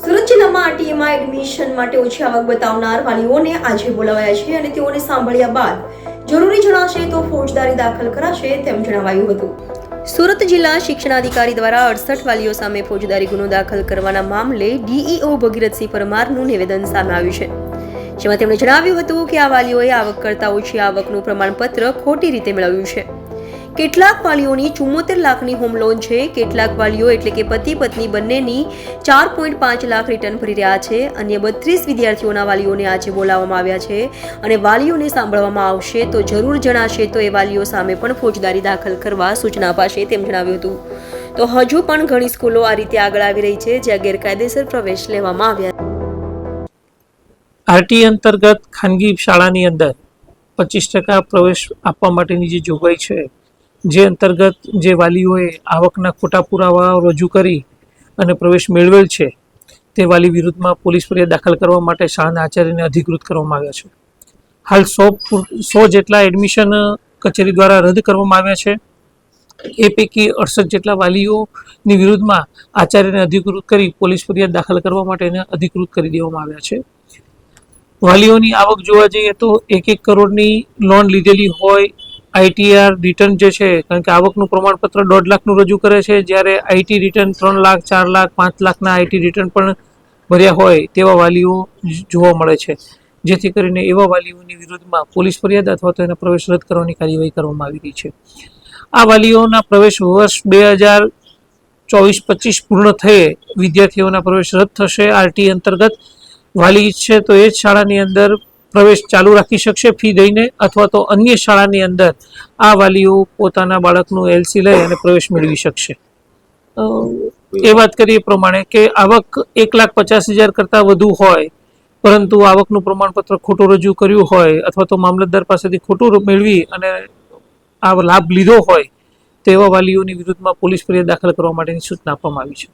સુરત જિલ્લામાં આરટીએમાં એડમિશન માટે ઓછી આવક બતાવનાર વાલીઓને આજે બોલાવાયા છે અને તેઓને સાંભળ્યા બાદ જરૂરી જણાશે તો ફોજદારી દાખલ કરાશે તેમ જણાવાયું હતું. સુરત જિલ્લા શિક્ષણાધિકારી દ્વારા અડસઠ વાલીઓ સામે ફોજદારી ગુનો દાખલ કરવાના મામલે ડીઈઓ ભગીરથસિંહ પરમારનું નિવેદન સામે આવ્યું છે. જેમાં તેમણે જણાવ્યું હતું કે આ વાલીઓએ આવક કરતાં ઓછી આવકનું પ્રમાણપત્ર ખોટી રીતે મેળવ્યું છે. કેટલાક વાલીઓની ચુમ્મોતેર લાખની હોમ લોન છે. કેટલાક વાલીઓ એટલે કે પતિ પત્ની બંનેની ચાર પોઈન્ટ પાંચ લાખ રિટર્ન ભરી રહ્યા છે. અન્ય બત્રીસ વિદ્યાર્થીઓના વાલીઓને આજે બોલાવવામાં આવ્યા છે અને વાલીઓને સાંભળવામાં આવશે તો જરૂર જણાશે તો એ વાલીઓ સામે પણ ફોજદારી દાખલ કરવા સૂચના અપાશે તેમ જણાવ્યું હતું. તો હજુ પણ ઘણી સ્કૂલો આ રીતે આગળ આવી રહી છે, જ્યાં ગેરકાયદેસર પ્રવેશ લેવામાં આવ્યા આરટી અંતર્ગત ખાનગી શાળાની અંદર પચીસ ટકા પ્રવેશ આપવા માટેની જે જોગવાઈ છે જે અંતર્ગત જે વાલીઓએ આવકના ખોટા પુરાવા રજૂ કરી અને પ્રવેશ મેળવેલ છે, તે વાલી વિરુદ્ધમાં પોલીસ ફરિયાદ દાખલ કરવા માટે શાળાના આચાર્યને અધિકૃત કરવામાં આવ્યા છે. હાલ સો સો જેટલા એડમિશન કચેરી દ્વારા રદ કરવામાં આવ્યા છે. એ પૈકી અડસઠ જેટલા વાલીઓની વિરુદ્ધમાં આચાર્યને અધિકૃત કરી પોલીસ ફરિયાદ દાખલ કરવા માટે એને અધિકૃત કરી દેવામાં આવ્યા છે. વાલીઓની આવક જોવા જઈએ તો એક એક કરોડની લોન લીધેલી હોય આઈટીઆર રિટર્ન જે છે, કારણ કે આવકનું પ્રમાણપત્ર દોઢ લાખનું રજૂ કરે છે, જ્યારે આઈટી રિટર્ન ત્રણ લાખ, ચાર લાખ, પાંચ લાખના આઈટી રિટર્ન પણ ભર્યા હોય તેવા વાલીઓ જોવા મળે છે. જેથી કરીને એવા વાલીઓની વિરુદ્ધમાં પોલીસ ફરિયાદ અથવા તો એના પ્રવેશ રદ કરવાની કાર્યવાહી કરવામાં આવી રહી છે. આ વાલીઓના પ્રવેશ વર્ષ બે હજાર ચોવીસ પચીસ પૂર્ણ થયે વિદ્યાર્થીઓના પ્રવેશ રદ થશે. આરટી અંતર્ગત વાલી ઈચ્છે તો એ જ શાળાની અંદર પ્રવેશ ચાલુ રાખી શકશે ફી દઈને અથવા તો અન્ય શાળાની અંદર આ વાલીઓ પોતાના બાળકનું એલસી લઈ અને પ્રવેશ મેળવી શકશે. એ વાત કરીએ પ્રમાણે કે આવક એક લાખ પચાસ હજાર કરતાં વધુ હોય પરંતુ આવકનું પ્રમાણપત્ર ખોટું રજૂ કર્યું હોય અથવા તો મામલતદાર પાસેથી ખોટું મેળવી અને આ લાભ લીધો હોય તેવા વાલીઓની વિરુદ્ધમાં પોલીસ ફરિયાદ દાખલ કરવા માટેની સૂચના આપવામાં આવી છે.